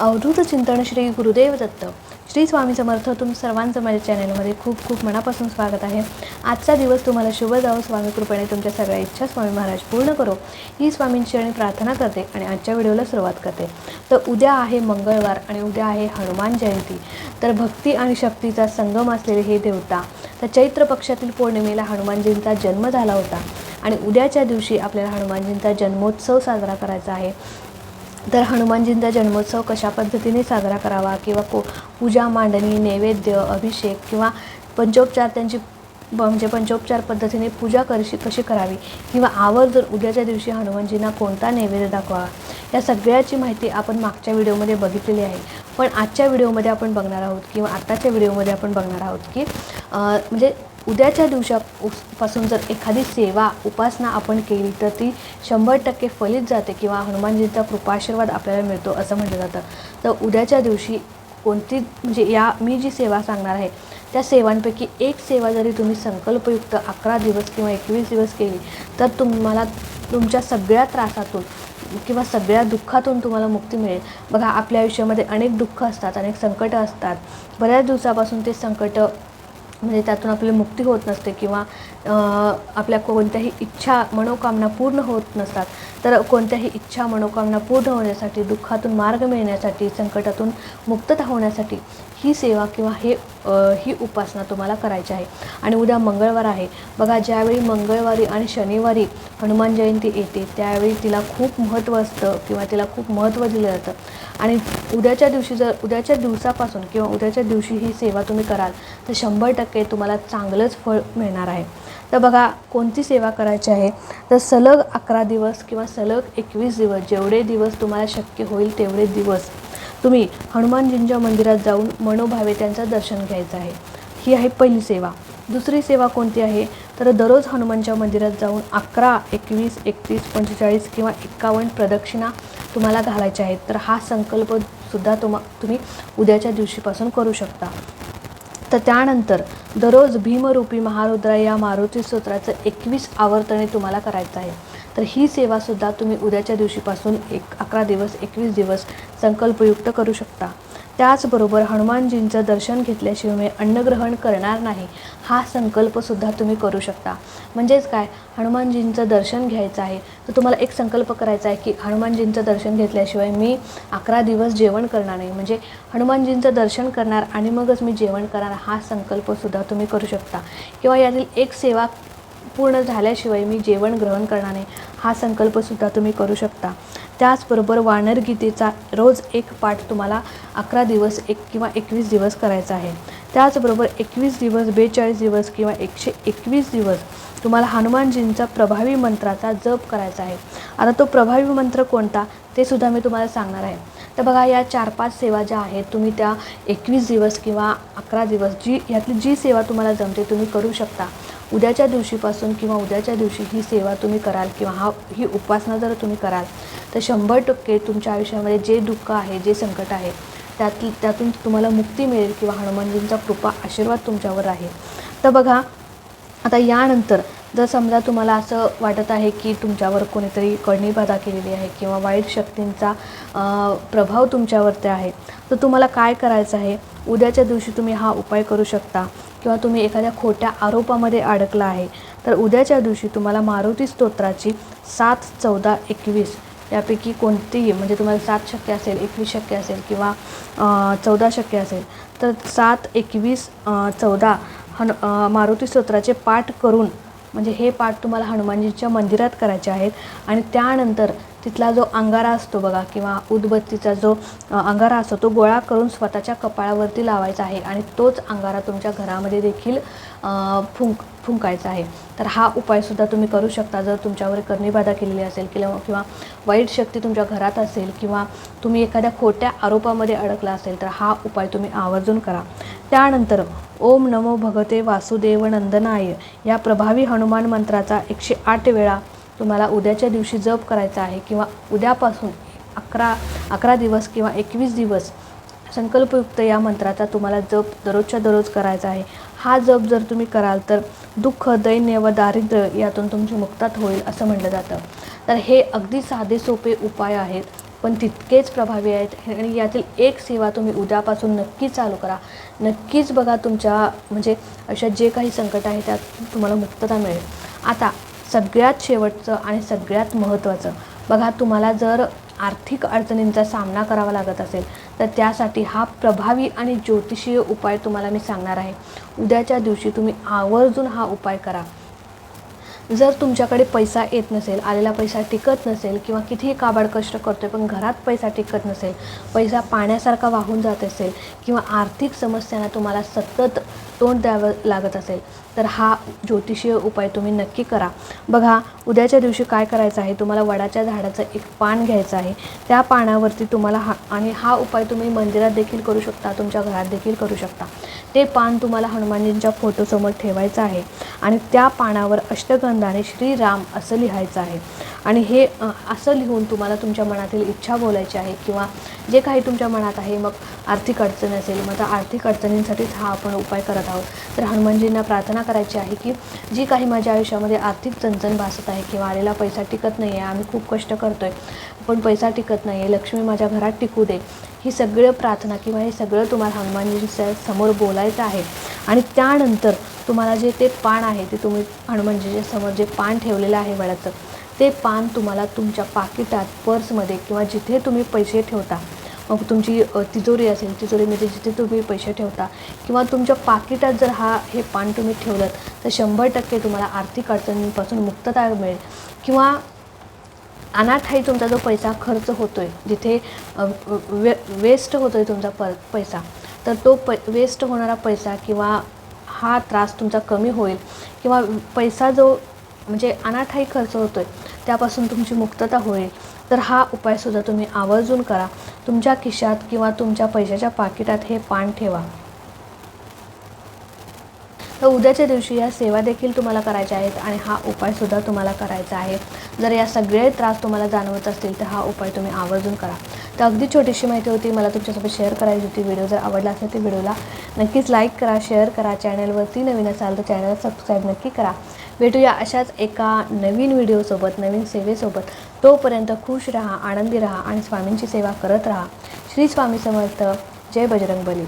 अवधूत चिंतन श्री गुरुदेव दत्त. श्री स्वामी समर्थ तुम सर्वांचं माझ्या चॅनलमध्ये खूप खूप मनापासून स्वागत आहे. आजचा दिवस तुम्हाला शुभ जावं स्वामी कृपेने तुमच्या सगळ्या इच्छा स्वामी महाराज पूर्ण करो. ही स्वामींची आणि प्रार्थना करते आणि आजच्या व्हिडिओला सुरुवात करते. तर उद्या आहे मंगळवार आणि उद्या आहे हनुमान जयंती. तर भक्ती आणि शक्तीचा संगम असलेले हे देवता तर चैत्र पक्षातील पौर्णिमेला हनुमानजींचा जन्म झाला होता. आणि उद्याच्या दिवशी आपल्याला हनुमानजींचा जन्मोत्सव साजरा करायचा आहे. तर हनुमानजींचा जन्मोत्सव कशा पद्धतीने साजरा करावा किंवा को पूजा मांडणी नैवेद्य अभिषेक किंवा पंचोपचार त्यांची ब- म्हणजे पंचोपचार पद्धतीने पूजा कशी कशी करावी? किंवा आवर जर उद्याच्या दिवशी हनुमानजींना कोणता नैवेद्य दाखवावा या सगळ्याची माहिती आपण मागच्या व्हिडिओमध्ये बघितलेली आहे. पण आजच्या व्हिडिओमध्ये आपण बघणार आहोत किंवा आत्ताच्या व्हिडिओमध्ये आपण बघणार आहोत की म्हणजे उद्याच्या दिवसापासून जर एखादी सेवा उपासना आपण केली तर ती शंभर टक्के फलित जाते किंवा हनुमानजींचा कृपाशीर्वाद आपल्याला मिळतो असं म्हटलं जातं. तर उद्याच्या दिवशी कोणती म्हणजे या मी जी सेवा सांगणार आहे त्या सेवांपैकी एक सेवा जरी तुम्ही संकल्पयुक्त अकरा दिवस किंवा एकवीस दिवस केली तर तुम्हाला तुमच्या सगळ्या त्रासातून किंवा सगळ्या दुःखातून तुम्हाला मुक्ती मिळेल. बघा आपल्या आयुष्यामध्ये अनेक दुःख असतात अनेक संकटं असतात. बऱ्याच दिवसापासून ते संकटं म्हणजे त्यातून आपली मुक्ती होत नसते किंवा आपल्या कोणत्याही इच्छा मनोकामना पूर्ण होत नसतात. तर कोणत्याही इच्छा मनोकामना पूर्ण होण्यासाठी दुःखातून मार्ग मिळण्यासाठी संकटातून मुक्तता होण्यासाठी ही सेवा किंवा हे ही उपासना तुम्हाला करायची आहे. आणि उद्या मंगळवार आहे. बघा ज्यावेळी मंगळवारी आणि शनिवारी हनुमान जयंती येते त्यावेळी तिला खूप महत्त्व असतं किंवा तिला खूप महत्त्व दिलं जातं. आणि उद्याच्या दिवशी जर उद्याच्या दिवसापासून किंवा उद्याच्या दिवशी ही सेवा तुम्ही कराल तर शंभर टक्के तुम्हाला चांगलंच फळ मिळणार आहे. तर बघा कोणती सेवा करायची आहे? तर सलग अकरा दिवस किंवा सलग एकवीस दिवस जेवढे दिवस तुम्हाला शक्य होईल तेवढे दिवस तुम्ही हनुमानजींच्या मंदिरात जाऊन मनोभावे त्यांचं दर्शन घ्यायचं आहे. ही आहे पहिली सेवा. दुसरी सेवा कोणती आहे? तर दररोज हनुमानच्या मंदिरात जाऊन अकरा एकवीस एकतीस पंचेचाळीस किंवा एक्कावन्न प्रदक्षिणा तुम्हाला घालायच्या आहेत. तर हा संकल्पसुद्धा तुम्हा तुम्ही उद्याच्या दिवशीपासून करू शकता. तर त्यानंतर दररोज भीमरूपी महारुद्रा या मारुती स्तोत्राचं एकवीस आवर्तने तुम्हाला करायचं आहे. तर ही सेवासुद्धा तुम्ही उद्याच्या दिवशीपासून एक अकरा दिवस एकवीस दिवस संकल्पयुक्त करू शकता. त्याचबरोबर हनुमानजींचं दर्शन घेतल्याशिवाय मी अन्नग्रहण करणार नाही हा संकल्पसुद्धा तुम्ही करू शकता. म्हणजेच काय? हनुमानजींचं दर्शन घ्यायचं आहे. तर तुम्हाला एक संकल्प करायचा आहे की हनुमानजींचं दर्शन घेतल्याशिवाय मी अकरा दिवस जेवण करणार नाही. म्हणजे हनुमानजींचं दर्शन करणार आणि मगच मी जेवण करणार हा संकल्पसुद्धा तुम्ही करू शकता. किंवा यातील एक सेवा पूर्ण झाल्याशिवाय मी जेवण ग्रहण करणार नाही. हा संकल्पसुद्धा तुम्ही करू शकता. त्याचबरोबर वानर गीतेचा रोज एक पाठ तुम्हाला अकरा दिवस एक किंवा एकवीस दिवस करायचा आहे. त्याचबरोबर एकवीस दिवस बेचाळीस दिवस किंवा एकशे एकवीस दिवस तुम्हाला हनुमानजींचा प्रभावी मंत्राचा जप करायचा आहे. आता तो प्रभावी मंत्र कोणता ते सुद्धा मी तुम्हाला सांगणार आहे. तर बघा या चार पाच सेवा ज्या आहेत तुम्ही त्या एकवीस दिवस किंवा अकरा दिवस जी यातली जी सेवा तुम्हाला जमते तुम्ही करू शकता. उद्याच्या दिवशीपासून किंवा उद्याच्या दिवशी ही सेवा तुम्ही कराल किंवा हा ही उपासना जर तुम्ही कराल तर शंभर टक्के तुमच्या आयुष्यामध्ये जे दुःख आहे जे संकट आहे त्यात त्यातून तुम्हाला मुक्ती मिळेल किंवा हनुमानजींचा कृपा आशीर्वाद तुमच्यावर आहे तर बघा आता यानंतर जर समजा तुम्हाला असं वाटत आहे की तुमच्यावर कोणीतरी कळणीबाधा केलेली आहे किंवा वाईट शक्तींचा प्रभाव तुमच्यावरती आहे तर तुम्हाला काय करायचं आहे? उद्याच्या दिवशी तुम्ही हा उपाय करू शकता. किंवा तुम्ही एखाद्या खोट्या आरोपामध्ये अडकला आहे तर उद्याच्या दिवशी तुम्हाला मारुती स्तोत्राची सात चौदा एकवीस यापैकी कोणतीही म्हणजे तुम्हाला सात शक्य असेल एकवीस शक्य असेल किंवा चौदा शक्य असेल तर सात एकवीस चौदा हन मारुती स्तोत्राचे पाठ करून म्हणजे हे पाठ तुम्हाला हनुमानजीच्या मंदिरात करायचे आहेत. आणि त्यानंतर तिथला जो अंगारा असतो बघा किंवा उदबत्तीचा जो अंगारा असतो तो गोळा करून स्वतःच्या कपाळावरती लावायचा आहे आणि तोच अंगारा तुमच्या घरामध्ये देखील फुंक फुंकायचा आहे. तर हा उपायसुद्धा तुम्ही करू शकता. जर तुमच्यावर कर्णीबाधा केलेली असेल किंवा किंवा वाईट शक्ती तुमच्या घरात असेल किंवा तुम्ही एखाद्या खोट्या आरोपामध्ये अडकला असेल तर हा उपाय तुम्ही आवर्जून करा. त्यानंतर ओम नमो भगते वासुदेव नंदनाय या प्रभावी हनुमान मंत्राचा एकशे आठ वेळा तुम्हाला उद्याच्या दिवशी जप करायचा आहे किंवा उद्यापासून अकरा अकरा दिवस किंवा एकवीस दिवस संकल्पयुक्त या मंत्राचा तुम्हाला जप दररोजच्या दररोज करायचा आहे. हा जप जर तुम्ही कराल तर दुःख दैन्य व दारिद्र्य यातून तुमची मुक्तात होईल असं म्हटलं जातं. तर हे अगदी साधे सोपे उपाय आहेत पण तितकेच प्रभावी आहेत आणि यातील एक सेवा तुम्ही उद्यापासून नक्की चालू करा. नक्कीच बघा तुमच्या म्हणजे अशा जे काही संकट आहे त्यात तुम्हाला मुक्तता मिळेल. आता सगळ्यात शेवटचं आणि सगळ्यात महत्त्वाचं. बघा तुम्हाला जर आर्थिक अडचणींचा सामना करावा लागत असेल तर त्यासाठी हा प्रभावी आणि ज्योतिषीय उपाय तुम्हाला मी सांगणार आहे. उद्याच्या दिवशी तुम्ही आवर्जून हा उपाय करा. जर तुमच्याकडे पैसा येत नसेल आलेला पैसा टिकत नसेल किंवा कितीही काबाड कष्ट करतोय पण घरात पैसा टिकत नसेल पैसा पाण्यासारखा वाहून जात असेल किंवा आर्थिक समस्यांना तुम्हाला सतत तोंड द्यावं लागत असेल तर हा ज्योतिषीय उपाय तुम्ही नक्की करा. बघा उद्याच्या दिवशी काय करायचं आहे? तुम्हाला वडाच्या झाडाचं एक पान घ्यायचं आहे. त्या पानावरती तुम्हाला हा आणि हा उपाय तुम्ही मंदिरात देखील करू शकता तुमच्या घरात देखील करू शकता. ते पान तुम्हाला हनुमानजींच्या फोटोसमोर ठेवायचं आहे आणि त्या पानावर अष्टगंधाने श्रीराम असं लिहायचं आहे. आणि हे असं लिहून तुम्हाला तुमच्या मनातील इच्छा बोलायची आहे किंवा जे काही तुमच्या मनात आहे मग आर्थिक अडचण असेल मग त्या आर्थिक अडचणींसाठीच हा आपण उपाय करत आहोत. तर हनुमानजींना प्रार्थना करायची आहे की जी काही माझ्या आयुष्यामध्ये आर्थिक चणचण भासत आहे किंवा आलेला पैसा टिकत नाही आहे आम्ही खूप कष्ट करतो आहे पण पैसा टिकत नाही आहे लक्ष्मी माझ्या घरात टिकू दे ही सगळं प्रार्थना किंवा हे सगळं तुम्हाला हनुमानजींच्या समोर बोलायचं आहे. आणि त्यानंतर तुम्हाला जे ते पान आहे ते तुम्ही हनुमानजीच्या समोर जे पान ठेवलेलं आहे वडाचं ते पान तुम्हाला तुमच्या पाकिटात पर्समध्ये किंवा जिथे तुम्ही पैसे ठेवता मग तुमची तिजोरी असेल तिजोरीमध्ये जिथे तुम्ही पैसे ठेवता किंवा तुमच्या पाकिटात जर हा हे पान तुम्ही ठेवलं तर शंभर टक्के तुम्हाला आर्थिक अडचणींपासून मुक्तता मिळेल. किंवा अनाठाई तुमचा जो पैसा खर्च होतो आहे जिथे वे वेस्ट होतो आहे तुमचा प पैसा तर तो पै वेस्ट होणारा पैसा किंवा हा त्रास तुमचा कमी होईल. किंवा पैसा जो म्हणजे अनाठाई खर्च होतो आहे त्यापासून तुमची मुक्तता होईल. तर हा उपायसुद्धा तुम्ही आवर्जून करा. तुमच्या खिशात किंवा तुमच्या पैशाच्या पाकिटात हे पान ठेवा. तर उद्याच्या दिवशी या सेवा देखील तुम्हाला करायच्या आहेत आणि हा उपायसुद्धा तुम्हाला करायचा आहे. जर या सगळे त्रास तुम्हाला जाणवत असतील तर हा उपाय तुम्ही आवर्जून करा. तर अगदी छोटीशी माहिती होती मला तुमच्यासोबत शेअर करायची होती. व्हिडिओ जर आवडला असेल तर व्हिडिओला नक्कीच लाईक करा शेअर करा. चॅनलवरती नवीन असाल तर चॅनल सबस्क्राईब नक्की करा. भेटूया अशाच एका नवीन व्हिडिओसोबत नवीन सेवेसोबत. तोपर्यंत खुश राहा आनंदी राहा आणि स्वामींची सेवा करत राहा. श्री स्वामी समर्थ. जय बजरंग बली